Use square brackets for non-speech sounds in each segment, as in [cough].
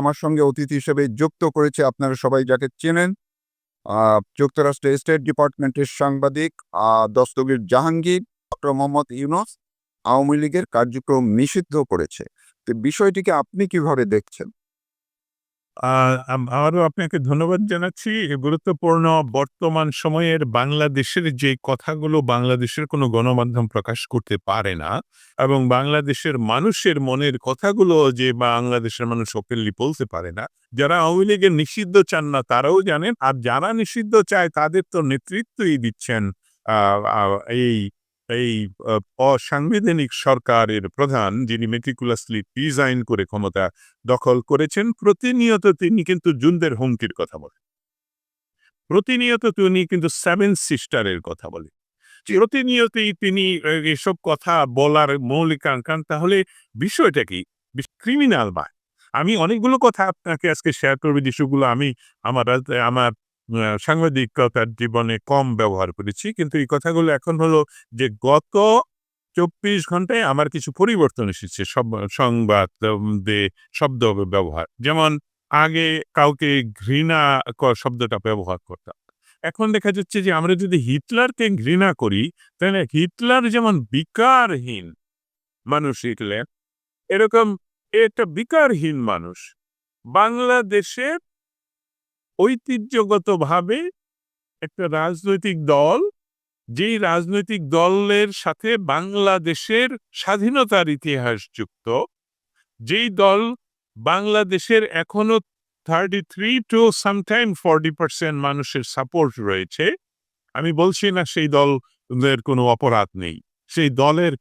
আমার সঙ্গে অতিথি হিসেবে যুক্ত করেছে। আপনারা সবাই যাকে চেনেন যুক্তরাষ্ট্রের স্টেট ডিপার্টমেন্টের সাংবাদিক দস্তগীর জাহাঙ্গীর, ডক্টর মোহাম্মদ ইউনুস আওয়ামী লীগের কার্যক্রম নিষিদ্ধ করেছে। তো বিষয়টিকে আপনি কীভাবে দেখছেন? আবারও আপনাকে ধন্যবাদ জানাচ্ছি। গুরুত্বপূর্ণ বর্তমান সময়ের বাংলাদেশের যে কথাগুলো বাংলাদেশের কোনো গণমাধ্যম প্রকাশ করতে পারে না এবং বাংলাদেশের মানুষের মনের কথাগুলো যে বাংলাদেশের মানুষ ওপেনলি বলতে পারে না, যারা আওয়ামী লীগের নিষিদ্ধ চান না তারাও জানেন। আর যারা নিষিদ্ধ চায় তাদের তো নেতৃত্বই দিচ্ছেন এই এই অসাংবিধানিক সরকারের প্রধান যিনি মেটিকুলাসলি ডিজাইন করে ক্ষমতা দখল করেছেন প্রতিনিয়ত তিনি কিন্তু জুনদের হুমকির কথা বলেন। প্রতিনিয়ত তিনি কিন্তু সেভেন সিস্টারের কথা বলেন। প্রতিনিয়তই তিনি এসব কথা বলার মৌলিক আকাঙ্ক্ষা তাহলে বিষয়টা কি? ক্রিমিনাল বা আমি অনেকগুলো কথা আপনাকে আজকে শেয়ার করব যেসবগুলো আমি আমার আমার সাংবাদিকতার জীবনে কম ব্যবহার করেছি। কিন্তু এই কথাগুলো এখন হলো যে, গত চব্বিশ ঘন্টায় আমার কিছু পরিবর্তন এসেছে। সব, সংবাদ শব্দ ব্যবহার। যেমন আগে কাউকে ঘৃণা শব্দটা ব্যবহার করতাম। এখন দেখা যাচ্ছে যে, আমরা যদি হিটলারকে ঘৃণা করি, তাহলে হিটলার যেমন বিকারহীন মানুষ হিটলার এরকম একটা বিকারহীন মানুষ। বাংলাদেশে ঐতিহ্যগতভাবে একটা রাজনৈতিক দল, যেই রাজনৈতিক দলের সাথে বাংলাদেশের স্বাধীনতার ইতিহাস যুক্ত, যেই দল বাংলাদেশের এখনও thirty three to sometime forty percent মানুষের সাপোর্ট রয়েছে, আমি বলছি না সেই দলের কোনো অপরাধ নেই, সেই দলের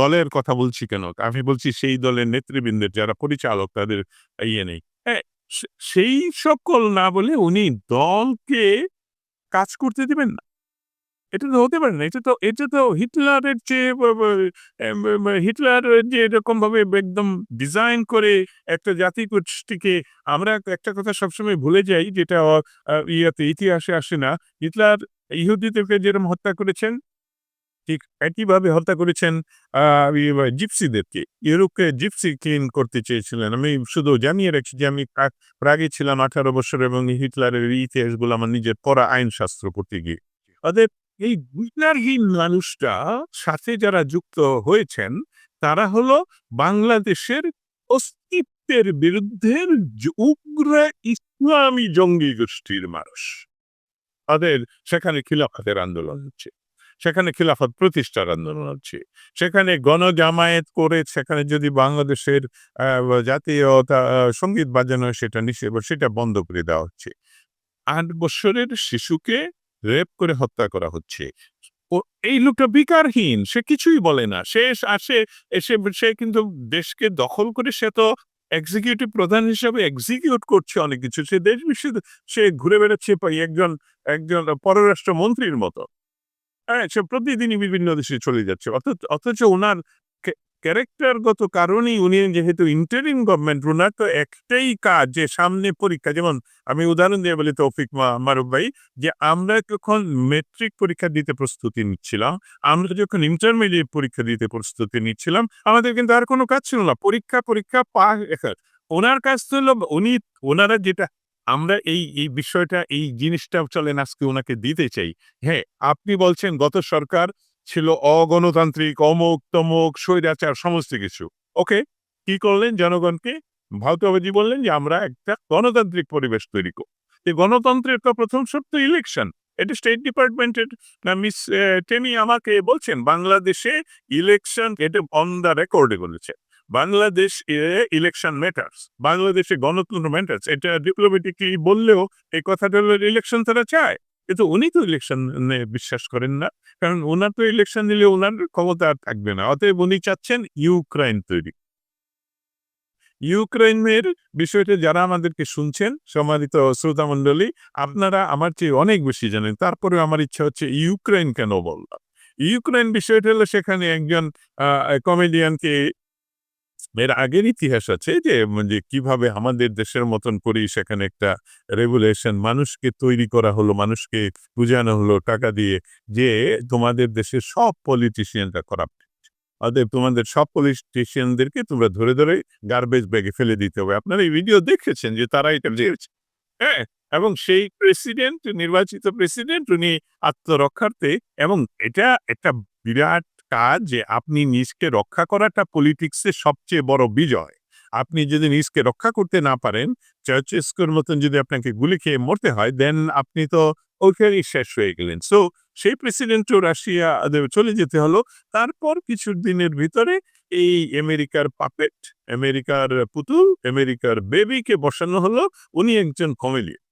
দলের কথা বলছি কেন? আমি বলছি সেই দলের নেতৃবৃন্দের যারা পরিচালক তাদের ইয়ে নেই। সেই সকল না বলে উনি দলকে কাজ করতে দিবেন না। এটা তো হতে পারে না। এটা তো এটা তো হিটলারের এম, হিটলার যে এরকম ভাবে একদম ডিজাইন করে একটা জাতি গোষ্ঠীকে আমরা একটা কথা সবসময় ভুলে যাই যেটা ইয়াতে ইতিহাসে আসে না। হিটলার ইহুদিদেরকে যেরকম হত্যা করেছেন ঠিক একইভাবে হত্যা করেছেন জিপসিদেরকে ইউরোপকে জিপসি ক্লিন করতে চেয়েছিলেন। আমি শুধু জানিয়ে রাখছি যে, আমি প্রাগে ছিলাম আঠারো বছর এবং হিটলারের ইতিহাসগুলো আমার নিজের পড়া আইনশাস্ত্র পড়তে গিয়ে। অতএব এই হিটলারহীন মানুষটা সাথে যারা যুক্ত হয়েছেন, তারা হলো বাংলাদেশের অস্তিত্বের বিরুদ্ধে উগ্র ইসলামী জঙ্গি গোষ্ঠীর মানুষ। তাদের সেখানে খিলাফতের আন্দোলন হচ্ছে। সেখানে খিলাফত প্রতিষ্ঠার আন্দোলন হচ্ছে। সেখানে গণজামায়াত করে সেখানে যদি বাংলাদেশের জাতীয়তা সংগীত বাজানো হয় সেটা নিষেধ, সেটা বন্ধ করে দেওয়া হচ্ছে। আট বছরের শিশুকে রেপ করে হত্যা করা হচ্ছে। ও, এই লোকটা বিকারহীন, সে কিছুই বলে না। সে আসে এসে, সে কিন্তু দেশকে দখল করে সে তো এক্সিকিউটিভ প্রধান হিসাবে এক্সিকিউট করছে অনেক কিছু। সে দেশ বিশ্বে সে ঘুরে বেড়াচ্ছে একজন একজন পররাষ্ট্র মন্ত্রীর মতো। হ্যাঁ সে প্রতিদিনই বিভিন্ন দেশে চলে যাচ্ছে অথচ অথচ ওনার ক্যারেক্টারগত কারণেই উনি যেহেতু ইন্টারিম গভর্নমেন্ট ওনার তো একটাই কাজ যে সামনে পরীক্ষা, যেমন আমি উদাহরণ দিয়ে বলি তৌফিক মারুফ ভাই, যে আমরা যখন মেট্রিক পরীক্ষা দিতে প্রস্তুতি নিচ্ছিলাম, আমরা যখন ইন্টারমিডিয়েট পরীক্ষা দিতে প্রস্তুতি নিচ্ছিলাম, আমাদের কিন্তু আর কোনো কাজ ছিল না পরীক্ষা পরীক্ষা, পা। ওনার কাজ ছিল উনি ওনারা যেটা আমরা এই এই বিষয়টা, এই জিনিসটা চলেন আজকে ওনাকে দিতে চাই। হ্যাঁ আপনি বলছেন গত সরকার ছিল অগণতান্ত্রিক অমুক তমুক স্বৈরাচার, সমস্ত কিছু। ওকে, কি করলেন জনগণকে? ভারতবাজি বললেন যে, আমরা একটা গণতান্ত্রিক পরিবেশ তৈরি করব। এই গণতন্ত্রের তো প্রথম শর্ত ইলেকশন এটা স্টেট ডিপার্টমেন্টের না মিস টেমি আমাকে বলছেন, বাংলাদেশে ইলেকশন এটা অন দ্য রেকর্ডে বলেছে। বাংলাদেশ ইলেকশন ম্যাটার্স বাংলাদেশে গণতন্ত্র ম্যাটার্স এটা ডিপ্লোমেটিকলি বললেও এই কথাটা ইলেকশন তারা চায়। কিন্তু উনি তো ইলেকশন বিশ্বাস করেন না, কারণ ওনার তো ইলেকশন নিলে ওনার ক্ষমতা আর থাকবে না, অতএব উনি চাচ্ছেন ইউক্রাইন তৈরি। ইউক্রেনের বিষয়টা যারা আমাদেরকে শুনছেন, সম্মানিত শ্রোতা মন্ডলী আপনারা আমার চেয়ে অনেক বেশি জানেন তারপরে আমার ইচ্ছা হচ্ছে ইউক্রেন কেন বললাম? ইউক্রেন বিষয়টা হলো সেখানে একজন কমেডিয়ানকে এর আগের ইতিহাস আছে যে যে কীভাবে আমাদের দেশের মতন করেই সেখানে একটা রেগুলেশন মানুষকে তৈরি করা হলো, মানুষকে বুঝানো হলো, টাকা দিয়ে যে তোমাদের দেশের সব পলিটিশিয়ানরা করাপ্ট অতএব তোমাদের সব পুলিশ স্টেশনদেরকে তোমরা ধরে ধরে গার্বেজ ব্যাগে ফেলে দিতে হবে। আপনারা এই ভিডিও দেখেছেন যে তারা এটা দিয়েছে হ্যাঁ এবং সেই প্রেসিডেন্ট নির্বাচিত প্রেসিডেন্ট উনি আত্মরক্ষার্থে এবং এটা একটা বিরাট কাজ যে আপনি নিজকে রক্ষা করাটা পলিটিক্সের সবচেয়ে বড় বিজয়। আপনি যদি নিজকে রক্ষা করতে না পারেন চার্চেস্কোর মতন যদি আপনাকে গুলি খেয়ে মরতে হয় দেন আপনি তো ওখানেই শেষ হয়ে গেলেন। সো সেই প্রেসিডেন্টও রাশিয়া চলে যেতে হলো। তারপর কিছু দিনের ভিতরে এই আমেরিকার পাপেট আমেরিকার পুতুল, আমেরিকার বেবিকে বসানো হলো। উনি একজন কমেডিয়ান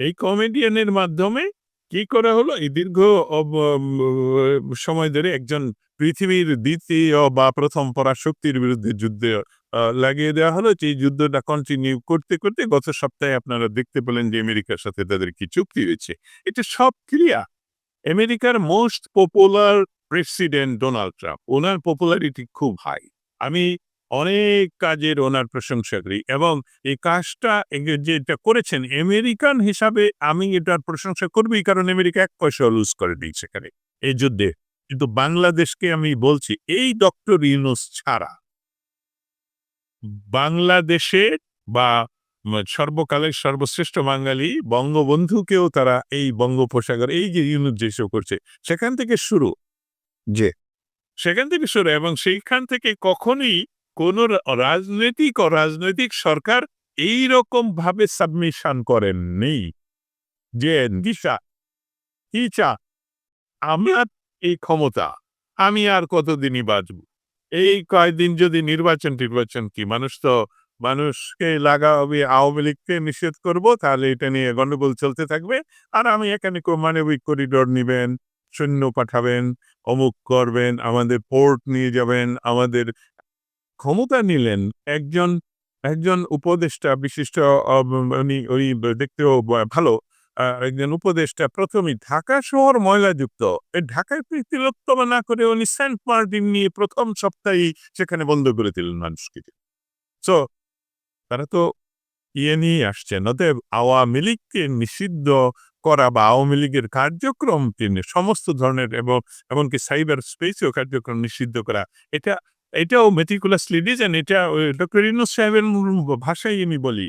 এই কমেডিয়ানের মাধ্যমে কি করা হলো? এই দীর্ঘ সময় ধরে একজন পৃথিবীর দ্বিতীয় বা প্রথম পরাশক্তির বিরুদ্ধে যুদ্ধে লাগিয়ে দেওয়া হলো। যে যুদ্ধটা কন্টিনিউ করতে করতে গত সপ্তাহে আপনারা দেখতে পেলেন যে আমেরিকার সাথে তাদের কি চুক্তি হয়েছে। এটা সব ক্রিয়া। আমেরিকার most popular president Donald Trump ওনার পপুলারিটি খুব হাই আমি অনেক কাজের ওনার প্রশংসা করি এবং এই কাজটা যেটা করেছেন আমেরিকান হিসাবে আমি এটার প্রশংসা করবি কারণ আমেরিকা এক পয়সা লুজ করে দিয়েছে সেখানে। এই যুদ্ধে। কিন্তু বাংলাদেশকে আমি বলছি এই ডক্টর ইউনুস ছাড়া বাংলাদেশে বা সর্বকালের সর্বশ্রেষ্ঠ বাঙালি বঙ্গবন্ধুকেও তারা এই বঙ্গোপসাগর এই যে ইউনুস যেসব করছে সেখান থেকে শুরু। যে সেখান থেকে শুরু এবং সেইখান থেকে কখনই কোন রাজনৈতিক ও রাজনৈতিক সরকার এই রকম ভাবে সাবমিশন করেননি। যে দিশা ইচ্ছা আমার এই ক্ষমতা, আমি আর কতদিনই বাঁচব? এই কয়দিন যদি নির্বাচন টির্বাচন কি, মানুষ তো, মানুষকে লাগাবে আওয়ামী লীগকে নিষেধ করব, তাহলে এটা নিয়ে গন্ডগোল চলতে থাকবে। আর আমি এখানে মানবিক করিডোর নিবেন, সৈন্য পাঠাবেন, অমুক করবেন, আমাদের পোর্ট নিয়ে যাবেন, আমাদের ক্ষমতা নিলেন একজন একজন উপদেষ্টা বিশিষ্ট উনি উনি দেখতেও ভালো। একজন উপদেষ্টা প্রথমেই ঢাকা শহর ময়লাযুক্ত। ঢাকায় তিলোত্তমা না করে উনি সেন্ট মার্টিন নিয়ে প্রথম সপ্তাহেই সেখানে বন্ধ করে দিলেন মানুষকে। সো তারা তো ইয়ে নিয়ে আসছেন। অতএব আওয়ামী লীগকে নিষিদ্ধ করা বা আওয়ামী লীগের কার্যক্রম তিনি সমস্ত ধরনের এবং, এমনকি সাইবার স্পেসেও কার্যক্রম নিষিদ্ধ করা, এটা এটাও মেটিকুলাসলি ডিজাইন এটা ডক্টর সাহেবের ভাষায় আমি বলি,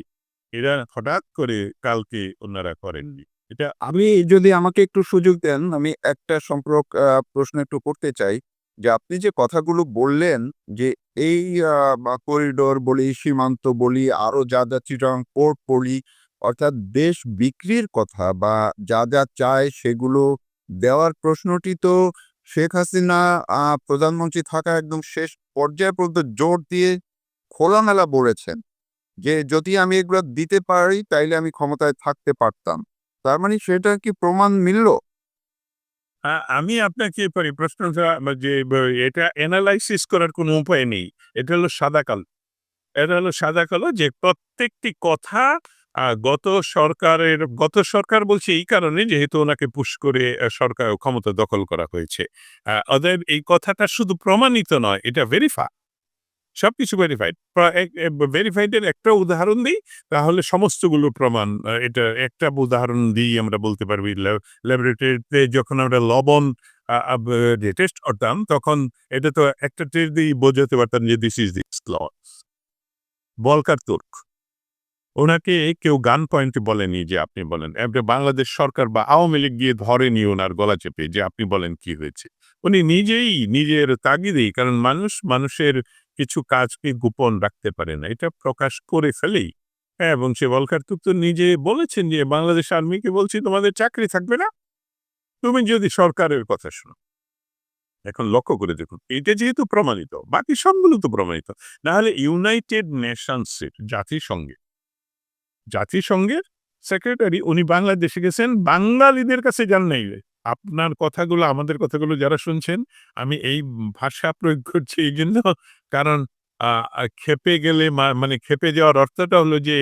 এরা হঠাৎ করে কালকে ওনারা করেননি। এটা আমি যদি আমাকে একটু সুযোগ দেন, আমি একটা সম্পর্ক প্রশ্ন একটু করতে চাই, যে আপনি যে কথাগুলো বললেন, যে এই করিডোর বলি, সীমান্ত বলি, আরও যা যা চিটাং পোর্ট বলি, অর্থাৎ দেশ বিক্রির কথা বা যা যা চায় সেগুলো দেওয়ার প্রশ্নটি তো শেখ হাসিনা প্রধানমন্ত্রী থাকা একদম শেষ পর্যায়ে পর্যন্ত জোর দিয়ে খোলামেলা বলেছেন যে, যদি আমি এগুলো দিতে পারি, তাইলে আমি ক্ষমতায় থাকতে পারতাম। তার মানে সেটা কি প্রমাণ মিলল? আমি আপনাকে পারি প্রশ্নটা যে এটা অ্যানালাইসিস করার কোনো উপায় নেই। এটা হলো সাদা কালো। এটা হলো সাদা কালো যে, প্রত্যেকটি কথা গত সরকারের, গত সরকার বলছে এই কারণে যেহেতু ওনাকে পুশ করে সরকার ক্ষমতা দখল করা হয়েছে। অতএব এই কথাটা শুধু প্রমাণিত নয়, এটা ভেরিফাই সবকিছু ভেরিফাইড ভেরিফাইডের একটা উদাহরণ দিই, তাহলে সমস্তগুলো প্রমাণ এটা একটা উদাহরণ দিই আমরা বলতে পারবি ল্যাবরেটরিতে যখন আমরা লবণ টেস্ট করতাম, তখন এটা তো একটা টেস্ট দিয়ে বোঝাতে পারতাম যে দিস ইজ দিস বলকার তুর্ক। ওনাকে কেউ গান পয়েন্টে বলেনি যে আপনি বলেন। এবারে বাংলাদেশ সরকার বা আওয়ামী লীগ গিয়ে ধরেনি ওনার গলা চেপে যে আপনি বলেন কি হয়েছে। উনি নিজেই নিজের তাগিদেই, কারণ মানুষ মানুষের কিছু কাজকে গোপন রাখতে পারে না। এটা প্রকাশ করে ফেলেই। হ্যাঁ এবং সে বলকার তুর্ক তো নিজে বলেছেন যে বাংলাদেশ আর্মিকে বলছি, তোমাদের চাকরি থাকবে না? তুমি যদি সরকারের কথা শোনো। এখন লক্ষ্য করে দেখুন, এটা যেহেতু প্রমাণিত, বাকি সবগুলো তো প্রমাণিত। না হলে ইউনাইটেড নেশনসের জাতিসংঘে জাতিসংঘের সেক্রেটারি উনি বাংলাদেশে গেছেন, বাঙালিদের কাছে যান নাই আপনার কথাগুলো, আমাদের কথাগুলো যারা শুনছেন, আমি এই ভাষা প্রয়োগ করছি এই জন্য, কারণ খেপে গেলে মানে খেপে যাওয়ার অর্থটা হলো যে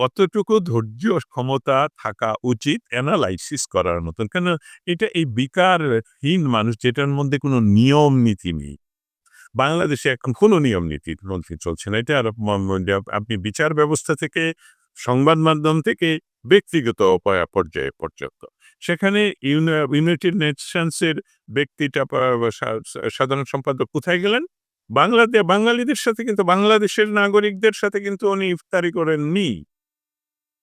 কতটুকু ধৈর্য, ক্ষমতা থাকা উচিত অ্যানালাইসিস করার মতন কেন, এটা এই বিকারহীন মানুষ, যেটার মধ্যে কোনো নিয়ম নীতি নেই। বাংলাদেশে এখন কোনো নিয়ম মধ্যে চলছে না। এটা আপনি বিচার ব্যবস্থা থেকে সংবাদ মাধ্যম থেকে ব্যক্তিগত পর্যায়ে পর্যন্ত। সেখানে ইউনা- ইউনাইটেড নেশনসের ব্যক্তিটা সাধারণ সম্পাদক কোথায় গেলেন? বাংলাদেশ বাঙালিদের সাথে কিন্তু, বাংলাদেশের নাগরিকদের সাথে কিন্তু উনি ইফতারি করেননি।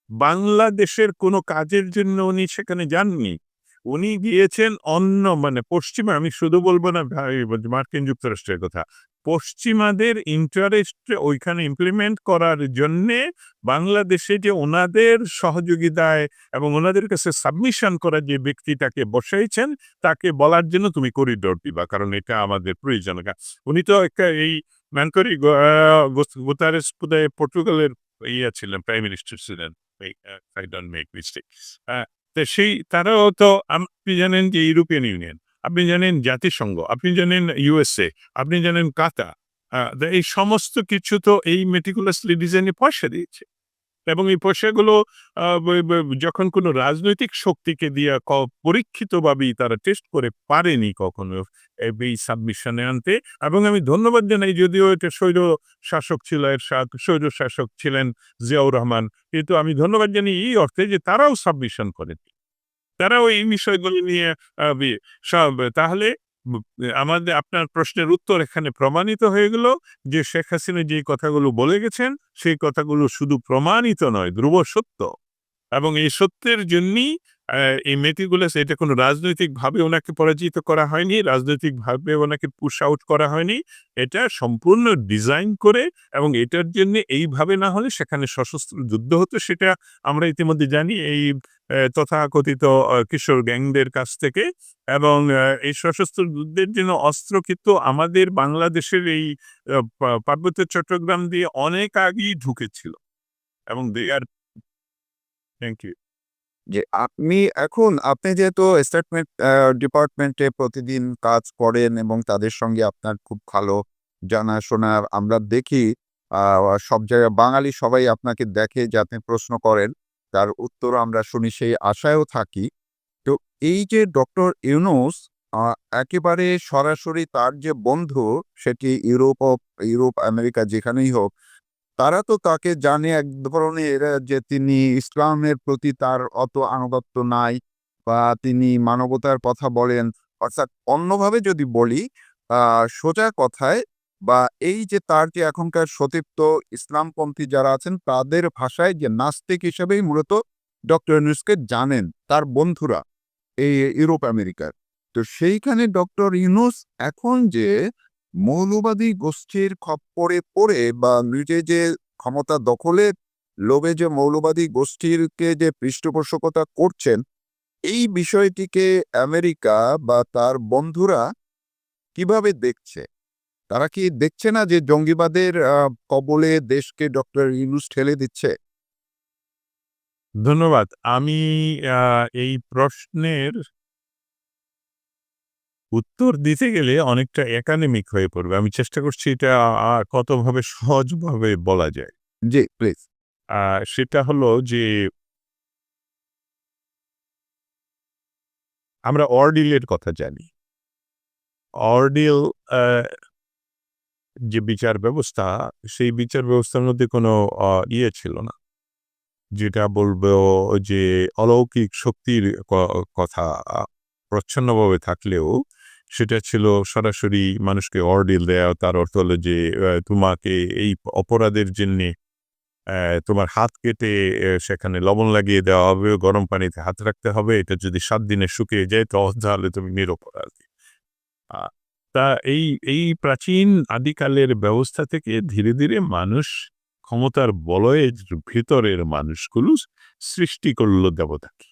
বাংলাদেশের কোনো কাজের জন্য উনি সেখানে যাননি। উনি গিয়েছেন অন্য মানে পশ্চিমে, আমি শুধু বলব না মার্কিন যুক্তরাষ্ট্রের কথা। পশ্চিমাদের ইন্টারেস্ট ওইখানে ইমপ্লিমেন্ট করার জন্যে বাংলাদেশে যে ওনাদের সহযোগিতায় এবং ওনাদের কাছে সাবমিশন করা যে ব্যক্তিটাকে বসাইছেন, তাকে বলার জন্য তুমি করিডোর দিবা, কারণ এটা আমাদের প্রয়োজন। উনি তো একটা এই ম্যানকরি গোতারেস বোধহয় পর্তুগালের ইয়ে ছিলেন প্রাইম মিনিস্টার ছিলেন। সেই, তারাও তো আপনি জানেন যে ইউরোপিয়ান ইউনিয়ন আপনি জানেন জাতিসংঘ, আপনি জানেন ইউএসএ আপনি জানেন কাতা এই সমস্ত কিছু তো এই মেটিকুলাসলি ডিজাইনে পয়সা দিয়েছে। এবং এই পয়সাগুলো যখন কোনো রাজনৈতিক শক্তিকে দিয়ে ক- পরীক্ষিতভাবেই তারা টেস্ট করে পারেনি কখনো এই সাবমিশনে আনতে। এবং আমি ধন্যবাদ জানাই যদিও এটা স্বৈর শাসক ছিল এর সা- স্বৈর শাসক ছিলেন জিয়াউর রহমান। কিন্তু আমি ধন্যবাদ জানি এই অর্থে যে তারাও সাবমিশন করেন। তারাও ওই বিষয়গুলি নিয়ে সব, তাহলে আমাদের, আপনার প্রশ্নের উত্তর এখানে প্রমাণিত হয়ে গেল যে শেখ হাসিনা যে কথাগুলো বলে গেছেন, সেই কথাগুলো শুধু প্রমাণিত নয়, ধ্রুব সত্য। এবং এই সত্যের জন্যই এই মেটিগুলাস এটা কোনো রাজনৈতিক ভাবে ওনাকে পরাজিত করা হয়নি রাজনৈতিক ভাবে ওনাকে পুশ আউট করা হয়নি। এটা সম্পূর্ণ ডিজাইন করে এবং এটার জন্য এইভাবে না হলে সেখানে সশস্ত্র যুদ্ধ হতো সেটা আমরা ইতিমধ্যে জানি এই তথাকথিত কিশোর গ্যাংদের কাছ থেকে। এবং এই সশস্ত্র যুদ্ধের জন্য অস্ত্র কিন্তু আমাদের বাংলাদেশের এই পার্বত্য চট্টগ্রাম দিয়ে অনেক আগেই ঢুকেছিল। এবং দে আর থ্যাংক ইউ যে আপনি এখন, আপনি যেহেতু স্টেটমেন্ট ডিপার্টমেন্টে প্রতিদিন কাজ করেন এবং তাদের সঙ্গে আপনার খুব ভালো জানাশোনা আমরা দেখি সব জায়গায় বাঙালি সবাই আপনাকে দেখে যে আপনি প্রশ্ন করেন, তার উত্তর আমরা শুনি, সেই আশায়ও থাকি। তো এই যে ডক্টর ইউনুস একেবারে সরাসরি তার যে বন্ধু, সেটি ইউরোপ ইউরোপ, আমেরিকা যেখানেই হোক তারা তো তাকে জানে এক ধরনের যে তিনি ইসলামের প্রতি তার অত আনুগত্য নাই বা তিনি মানবতার কথা বলেন। অর্থাৎ অন্যভাবে যদি বলি সোজা কথায় বা এই যে তার যে এখনকার সতীপ্ত ইসলামপন্থী যারা আছেন, তাদের ভাষায় যে নাস্তিক হিসেবেই মূলত ডক্টর ইউনুসকে জানেন তার বন্ধুরা এই ইউরোপ আমেরিকার। তো সেইখানে ডক্টর ইউনুস এখন যে মৌলবাদী গোষ্ঠীর খপ্পরে পড়ে বা নিজে যে ক্ষমতা দখলে, লোভে যে মৌলবাদী গোষ্ঠীরকে যে পৃষ্ঠপোষকতা করছেন, এই বিষয়টিকে আমেরিকা বা তার বন্ধুরা কীভাবে দেখছে? তারা কি দেখছে না যে জঙ্গিবাদের কবলে দেশকে ডক্টর ইউনুস ঠেলে দিচ্ছে? ধন্যবাদ। আমি এই প্রশ্নের উত্তর দিতে গেলে অনেকটা একাডেমিক হয়ে পড়বে। আমি চেষ্টা করছি এটা কতভাবে সহজভাবে বলা যায়। জি প্লিজ সেটা হলো যে আমরা অর্ডিলের কথা জানি। অর্ডিল যে বিচার ব্যবস্থা সেই বিচার ব্যবস্থার মধ্যে কোনো ইয়ে ছিল না। যেটা বলব যে অলৌকিক শক্তির কথা প্রচ্ছন্নভাবে থাকলেও সেটা ছিল সরাসরি মানুষকে অর্ডিল দেয়া, তার অর্থ হলো যে তোমাকে এই অপরাধের জন্যে তোমার হাত কেটে সেখানে লবণ লাগিয়ে দেওয়া হবে, গরম পানিতে হাত রাখতে হবে, এটা যদি সাত দিনে শুকিয়ে যায়, তো [laughs] তাহলে তুমি নিরপরাধী। তা এই এই প্রাচীন আদিকালের ব্যবস্থা থেকে ধীরে ধীরে মানুষ ক্ষমতার বলয়ের ভিতরের মানুষগুলো সৃষ্টি করল দেবতাকে।